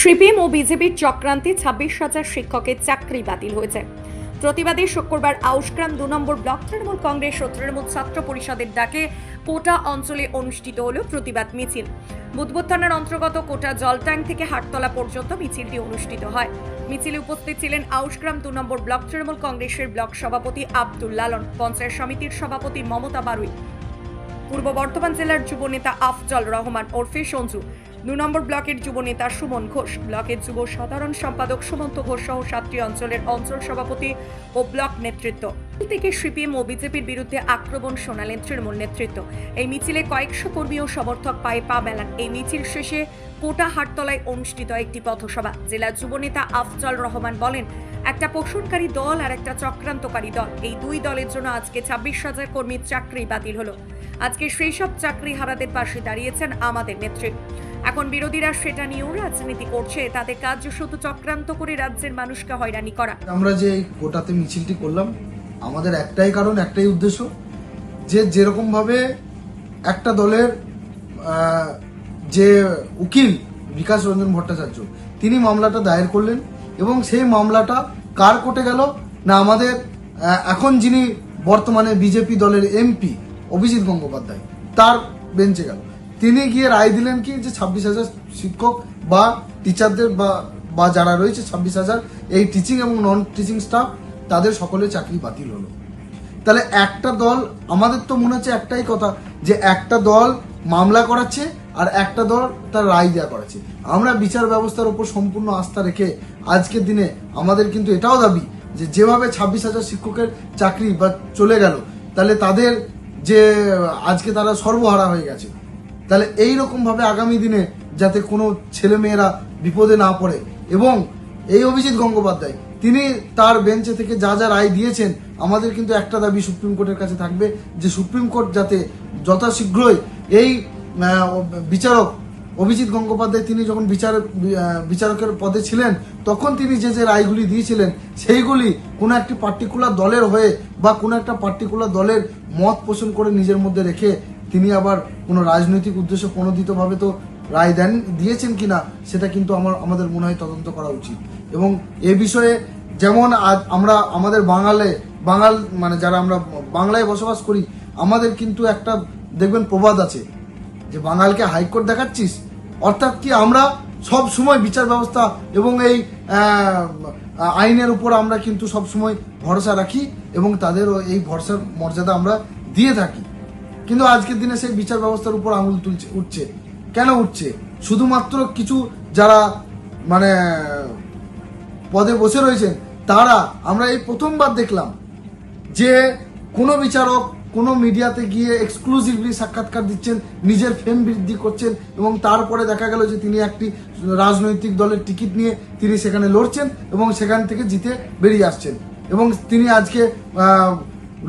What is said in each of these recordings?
CPM ও বিজেপির চক্রান্তে ছাব্বিশ হাজার শিক্ষকের চাকরি বাতিল হয়েছে। প্রতিবাদে শুক্রবার আউসগ্রাম দু নম্বর ব্লক তৃণমূল কংগ্রেস ও তৃণমূল ছাত্র পরিষদের ডাকে কোটা অঞ্চলে অনুষ্ঠিত হল প্রতিবাদ মিছিল। বুধবুদ থানার অন্তর্গত কোটা জলট্যাঙ্ক থেকে হাটতলা পর্যন্ত মিছিলটি অনুষ্ঠিত হয়। মিছিলে উপস্থিত ছিলেন আউসগ্রাম দু নম্বর ব্লক তৃণমূল কংগ্রেসের ব্লক সভাপতি আব্দুল লালন, পঞ্চায়েত সমিতির সভাপতি মমতা বারুই। পূর্ব বর্ধমান জেলার যুব নেতা আফজল রহমান ওরফে সঞ্জু দু নম্বর ব্লকের যুব নেতা সুমন ঘোষ, ব্লকের যুব সাধারণ সম্পাদক সুমন্ত ঘোষ সহ সাতটি অঞ্চলের অঞ্চল সভাপতি ও ব্লক নেতৃত্ব। থেকে সিপিএম ও বিজেপির বিরুদ্ধে আক্রমণ শোনালেন তৃণমূল নেতৃত্ব। এই মিছিলে কয়েকশো কর্মী ও সমর্থক পায়ে পা মেলান। এই মিছিল শেষে কোটা হাটতলায় অনুষ্ঠিত একটি পথসভা। জেলা যুব নেতা আফজল রহমান বলেন, একটা পোষণকারী দল আর একটা চক্রান্তকারী দল। এই দুই দলের জন্য আজকে ছাব্বিশ হাজার কর্মীর চাকরি বাতিল হলো। আজকে সেই সব চাকরি হারাদের পাশে দাঁড়িয়েছেন আমাদের নেত্রী। এখন বিরোধীরা সেটা নিয়েও রাজনীতি করছে। তাদের কাজ শুধু চক্রান্ত করে রাজ্যের মানুষকে হয়রানি করা। আমরা যে কোটাতে মিছিলটি করলাম, আমাদের একটাই কারণ, একটাই উদ্দেশ্য যে যেরকম ভাবে একটা দলের যে উকিল বিকাশ রঞ্জন ভট্টাচার্য, তিনি মামলাটা দায়ের করলেন এবং সেই মামলাটা কার কোর্টে গেল না আমাদের এখন যিনি বর্তমানে বিজেপি দলের এমপি অভিজিৎ গঙ্গোপাধ্যায়, তার বেঞ্চে গেল। তিনি গিয়ে রায় দিলেন কি যে ছাব্বিশ হাজার শিক্ষক বা টিচারদের বা বা যারা রয়েছে ছাব্বিশ হাজার, এই টিচিং এবং নন টিচিং স্টাফ তাদের সকলে চাকরি বাতিল হলো। তাহলে একটা দল, আমাদের তো মনে হচ্ছে একটাই কথা, যে একটা দল মামলা করাচ্ছে আর একটা দল তার রায় দেওয়া করাচ্ছে। আমরা বিচার ব্যবস্থার উপর সম্পূর্ণ আস্থা রেখে আজকের দিনে আমাদের কিন্তু এটাও দাবি যে যেভাবে ছাব্বিশ হাজার শিক্ষকের চাকরি বা চলে গেল, তাহলে তাদের যে, আজকে তারা সর্বহারা হয়ে গেছে। তাহলে এই রকম ভাবে আগামী দিনে যাতে কোনো ছেলে মেয়েরা বিপদে না পড়ে। এবং এই অভিজিৎ গঙ্গোপাধ্যায়, তিনি তার বেঞ্চে থেকে যা যা রায় দিয়েছেন, আমাদের কিন্তু একটা দাবি সুপ্রিম কোর্টের কাছে থাকবে যে সুপ্রিম কোর্ট যাতে যথাশীঘ্রই এই বিচারক অভিজিৎ গঙ্গোপাধ্যায়, তিনি যখন বিচার বিচারকের পদে ছিলেন, তখন তিনি যে যে রায়গুলি দিয়েছিলেন, সেইগুলি কোনো একটি পার্টিকুলার দলের হয়ে বা কোনো একটা পার্টিকুলার দলের মত পোষণ করে নিজের মধ্যে রেখে তিনি আবার কোনো রাজনৈতিক উদ্দেশ্য প্রণোদিতভাবে তো রায় দেন, দিয়েছেন কিনা, সেটা কিন্তু আমার, আমাদের মনে হয় তদন্ত করা উচিত। এবং এ বিষয়ে যেমন আজ আমরা, আমাদের বাঙালে, বাঙাল মানে যারা আমরা বাংলায় বসবাস করি, আমাদের কিন্তু একটা, দেখবেন প্রবাদ আছে, যে বাঙালকে হাইকোর্ট দেখাচ্ছিস, অর্থাৎ কি আমরা সব সময় বিচার ব্যবস্থা এবং এই আইনের উপর আমরা কিন্তু সব সময় ভরসা রাখি এবং তাদেরও এই ভরসার মর্যাদা আমরা দিয়ে থাকি। কিন্তু আজকের দিনে সেই বিচার ব্যবস্থার উপর আঙুল তুলছে, উঠছে। কেন উঠছে? শুধুমাত্র কিছু যারা মানে পদে বসে রয়েছেন, তারা, আমরা এই প্রথমবার দেখলাম যে কোনো বিচারক কোনো মিডিয়াতে গিয়ে এক্সক্লুসিভলি সাক্ষাৎকার দিচ্ছেন, নিজের ফেম বৃদ্ধি করছেন এবং তারপরে দেখা গেল যে তিনি একটি রাজনৈতিক দলের টিকিট নিয়ে তিনি সেখানে লড়ছেন এবং সেখান থেকে জিতে বেরিয়ে আসছেন। এবং তিনি আজকে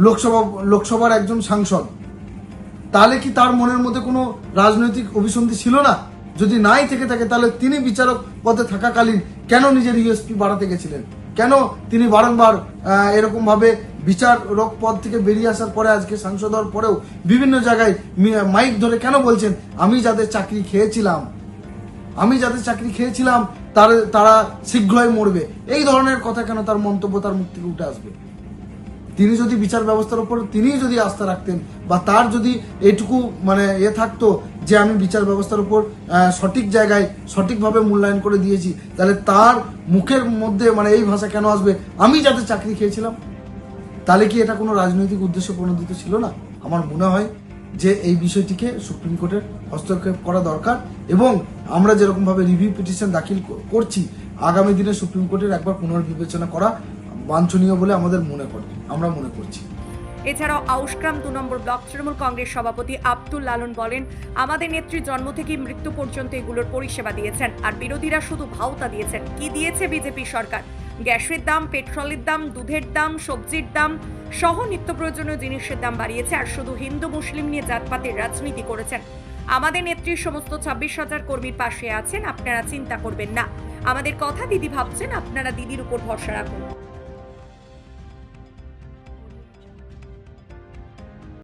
লোকসভা, লোকসভার একজন সাংসদ। তাহলে কি তার মনের মধ্যে কোনো রাজনৈতিক অভিসন্ধি ছিল না? যদি নাই থেকে থাকে তাহলে তিনি বিচারক পদে থাকাকালীন কেন নিজের ইউএসপি বাড়াতে গেছিলেন? কেন তিনি বারংবার আহ, এরকম ভাবে বিচারক পদ থেকে বেরিয়ে আসার পরে আজকে সাংসদ হওয়ার পরেও বিভিন্ন জায়গায় মাইক ধরে কেন বলছেন আমি যাদের চাকরি খেয়েছিলাম আমি যাদের চাকরি খেয়েছিলাম তার তারা শীঘ্রই মরবে। এই ধরনের কথা কেন তার মন্তব্য তার মুখ থেকে উঠে আসবে? তিনি যদি বিচার ব্যবস্থার উপর তিনিই যদি আস্থা রাখতেন বা তার যদি এটুকু মানে এ থাকতো যে আমি বিচার ব্যবস্থার উপর সঠিক জায়গায় সঠিকভাবে মূল্যায়ন করে দিয়েছি, তাহলে তার মুখের মধ্যে মানে এই ভাষা কেন আসবে? আমি যাতে চাকরি খেয়েছিলাম। তাহলে কি এটা কোনো রাজনৈতিক উদ্দেশ্য প্রণোদিত ছিল না? আমার মনে হয় যে এই বিষয়টিকে সুপ্রিম কোর্টের হস্তক্ষেপ করা দরকার এবং আমরা যেরকমভাবে রিভিউ পিটিশন দাখিল করছি, আগামী দিনে সুপ্রিম কোর্টের একবার পুনর্বিবেচনা করা বাঞ্ছনীয় বলে আমাদের মনে করে, আমরা মনে করছি। এছাড়াও আউসগ্রাম দু নম্বর ব্লক তৃণমূল কংগ্রেস সভাপতি আব্দুল লালন বলেন, আমাদের নেত্রী জন্ম থেকে মৃত্যু পর্যন্ত এগুলোর পরিষেবা দিয়েছেন, আর বিরোধীরা শুধু ভাওতা দিয়েছেন। কি দিয়েছে বিজেপি সরকার? গ্যাসের দাম, পেট্রোলের দাম, দুধের দাম, সবজির দাম, সহ নিত্য প্রয়োজনীয় জিনিসের দাম বাড়িয়েছে, আর শুধু হিন্দু, মুসলিম নিয়ে জাতপাতের রাজনীতি করেছেন। আমাদের নেত্রীর সমস্ত ছাব্বিশ হাজার কর্মীর পাশে আছেন, আপনারা চিন্তা করবেন না। আমাদের কথা দিদি ভাবছেন, আপনারা দিদির উপর ভরসা রাখুন।